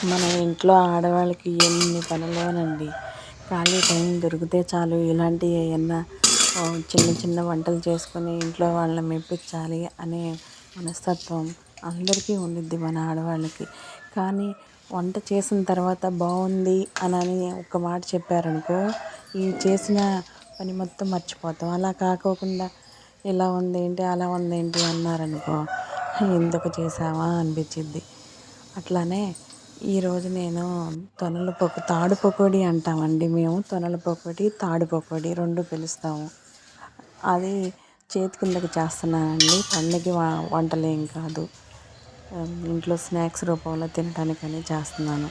మన ఇంట్లో ఆడవాళ్ళకి ఎన్ని పనులోనండి ఖాళీ టైం దొరికితే చాలు ఇలాంటి ఏమన్నా చిన్న చిన్న వంటలు చేసుకొని ఇంట్లో వాళ్ళని మెప్పించాలి అనే మనస్తత్వం అందరికీ ఉండిద్ది మన ఆడవాళ్ళకి. కానీ వంట చేసిన తర్వాత బాగుంది అని ఒక మాట చెప్పారనుకో ఈ చేసిన పని మొత్తం మర్చిపోతాం. అలా కాకోకుండా ఇలా ఉంది ఏంటి అలా ఉంది ఏంటి అన్నారనుకో ఎందుకు చేసావా అనిపించింది అట్లానే ఈరోజు నేను తొనల పప్పు తాడు పకోడీ అంటామండి మేము. తొనల పకోడీ తాడు పకోడీ రెండు పిలుస్తాము. అది చేతి కిందకి చేస్తున్నానండి. పండగ వంటలేం కాదు. ఇంట్లో స్నాక్స్ రూపంలో తినడానికని చేస్తున్నాను.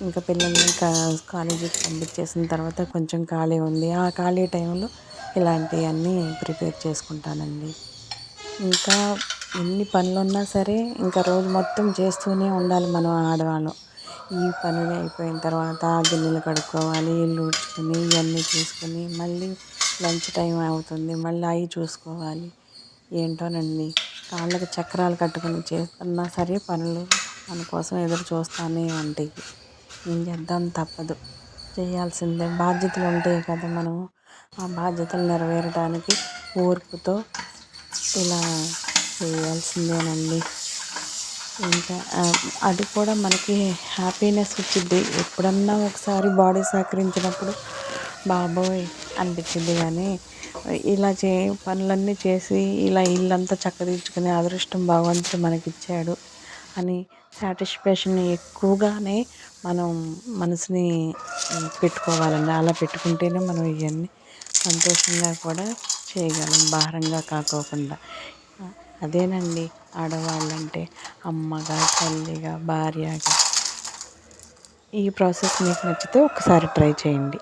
ఇంకా పిల్లల్ని కాలేజీకి పంపించేసిన తర్వాత కొంచెం ఖాళీ ఉంది. ఆ ఖాళీ టైంలో ఇలాంటివన్నీ ప్రిపేర్ చేసుకుంటానండి. ఇంకా ఎన్ని పనులు ఉన్నా సరే ఇంకా రోజు మొత్తం చేస్తూనే ఉండాలి మనం ఆడవాళ్ళం. ఈ పనులు అయిపోయిన తర్వాత గిన్నెలు కడుక్కోవాలి ఇల్లు ఊడ్చుకొని ఇవన్నీ చూసుకొని మళ్ళీ లంచ్ టైం అవుతుంది మళ్ళీ అవి చూసుకోవాలి. ఏంటోనండి కాళ్ళకి చక్రాలు కట్టుకొని చేస్తున్నా సరే పనులు మన కోసం ఎదురు చూస్తానే ఉంటాయి. ఏం చేద్దాం తప్పదు. చేయాల్సిందే. బాధ్యతలు ఉంటాయి కదా మనం ఆ బాధ్యతలు నెరవేరడానికి ఓర్పుతో ఇలా చేయాల్సిందేనండి. ఇంకా అది కూడా మనకి హ్యాపీనెస్ వచ్చింది ఎప్పుడన్నా ఒకసారి బాడీ సహకరించినప్పుడు బాబోయ్ అనిపించింది కానీ ఇలా చే పనులన్నీ చేసి ఇలా ఇల్లంతా చక్కదిద్దుకునే అదృష్టం భగవంతుడు మనకి ఇచ్చాడు అని సాటిస్ఫాక్షన్ ఎక్కువగానే మనం మనసుని పెట్టుకోవాలండి. అలా పెట్టుకుంటేనే మనం ఇవన్నీ సంతోషంగా కూడా చేయగలం. భారంగా కాకోకుండా. అదేనండి. ఆడవాళ్ళంటే అమ్మగా తల్లిగా భార్యగా. ఈ ప్రాసెస్ మీకు నచ్చితే ఒకసారి ట్రై చేయండి.